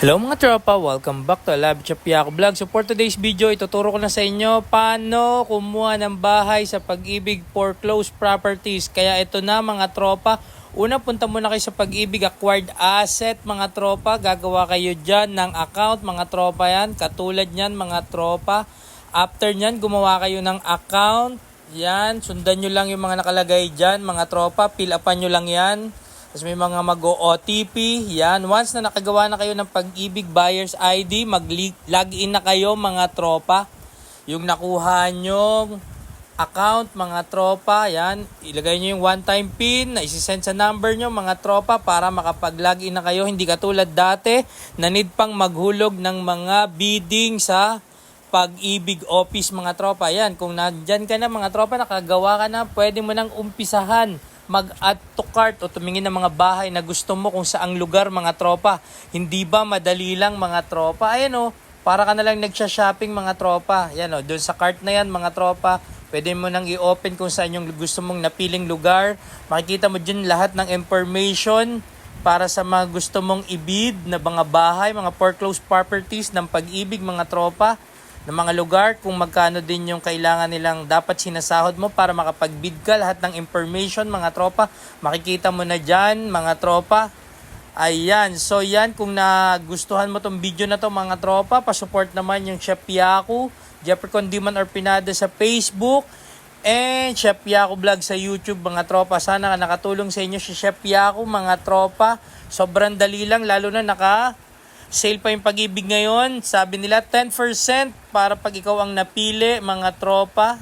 Hello mga tropa, welcome back to Lab Chapiaco Vlog. So for today's video, ituturo ko na sa inyo paano kumuha ng bahay sa pag-ibig foreclosed properties. Kaya ito na mga tropa, una punta muna kayo sa pag-ibig acquired asset mga tropa. Gagawa kayo dyan ng account mga tropa yan. Katulad nyan mga tropa. After nyan, gumawa kayo ng account. Yan, sundan nyo lang yung mga nakalagay dyan mga tropa. Fill upan nyo lang yan. Tapos may mga mag-OTP. Yan. Once na nakagawa na kayo ng pag-ibig buyer's ID, mag-login na kayo mga tropa. Yung nakuha nyo account mga tropa. Yan. Ilagay nyo yung one-time PIN na isi-send sa number nyo mga tropa para makapag-login na kayo. Hindi katulad dati na need pang maghulog ng mga bidding sa pag-ibig office mga tropa. Yan, kung nandyan ka na mga tropa, nakagawa ka na, pwede mo nang umpisahan mag-add to cart o tumingin ng mga bahay na gusto mo kung saang lugar mga tropa. Hindi ba madali lang mga tropa? Ayan o, para ka na lang nagsha-shopping mga tropa. Yan o, doon sa cart na yan mga tropa. Pwede mo nang i-open kung saan yung gusto mong napiling lugar. Makikita mo dyan lahat ng information para sa mga gusto mong ibid na mga bahay, mga foreclosed properties ng pag-ibig mga tropa ng mga lugar kung magkano din yung kailangan nilang dapat sinasahod mo para makapag-bid ka. Lahat ng information mga tropa makikita mo na dyan mga tropa. Ayan. So yan kung nagustuhan mo tong video na to mga tropa pasupport naman yung Chef Yaku Jeffrey Condiman or Pinada sa Facebook and Chef Yaku vlog sa YouTube mga tropa. Sana nakatulong sa inyo si Chef Yaku mga tropa. Sobrang dali lang lalo na naka Sale pa yung pag-ibig ngayon. Sabi nila 10% para pag ikaw ang napili, mga tropa.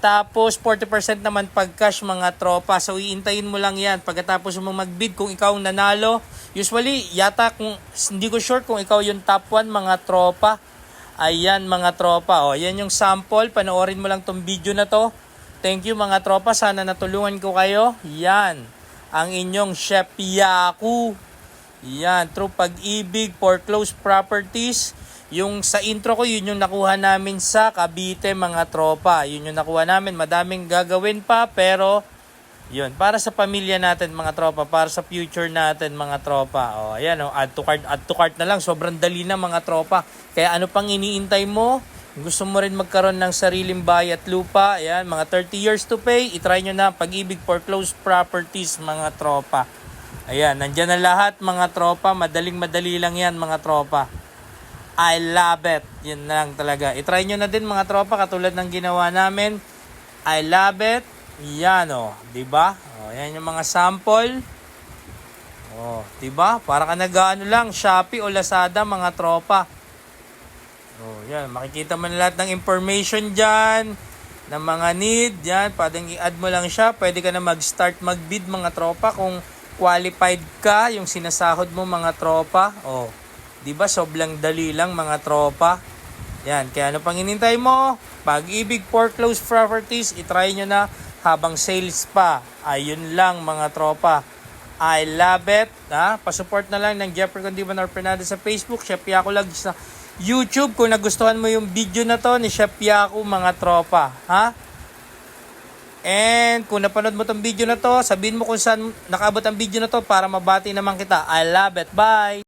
Tapos 40% naman pag cash mga tropa. So iintayin mo lang yan pagkatapos mo magbid kung ikaw ang nanalo. Usually yata kung hindi ko sure kung ikaw yung top 1 mga tropa. Ayan mga tropa. O, yan yung sample. Panoorin mo lang tong video na to. Thank you mga tropa. Sana natulungan ko kayo. Yan. Ang inyong Chef Yaku. Yan, through pag-ibig, foreclosed properties. Yung sa intro ko, yun yung nakuha namin sa Cavite, mga tropa. Yun yung nakuha namin. Madaming gagawin pa, pero yun, para sa pamilya natin, mga tropa. Para sa future natin, mga tropa. O, ayan, o, add to cart, add to cart na lang. Sobrang dali na, mga tropa. Kaya ano pang iniintay mo? Gusto mo rin magkaroon ng sariling bahay at lupa, ayan, mga 30 years to pay, itry nyo na pag-ibig foreclosed properties, mga tropa. Ayan, nandyan na lahat mga tropa. Madaling madali lang yan mga tropa. I love it. Yan lang talaga. I-try nyo na din mga tropa katulad ng ginawa namin. I love it. Yan o. Oh, diba? O, yan yung mga sample. O, diba? Para ka nag-ano lang, Shopee o Lazada mga tropa. O, yan. Makikita mo na lahat ng information dyan ng mga need. Yan, pwedeng i-add mo lang siya. Pwede ka na mag-start mag-bid mga tropa kung qualified ka, yung sinasahod mo mga tropa. Oh, 'di ba? Sobrang dali lang mga tropa. Yan, kaya ano pang inintay mo? Pag-ibig foreclosed properties, itry nyo na habang sales pa. Ayun lang mga tropa. I love it. Ha? Pasupport na lang ng Jeffrey Condiman or Fernando sa Facebook. Chef Yaku lang sa YouTube. Kung nagustuhan mo yung video na to ni Chef Yaku, mga tropa. Ha? And kung napanood mo tong video na to, sabihin mo kung saan nakaabot ang video na to para mabati naman kita. I love it. Bye!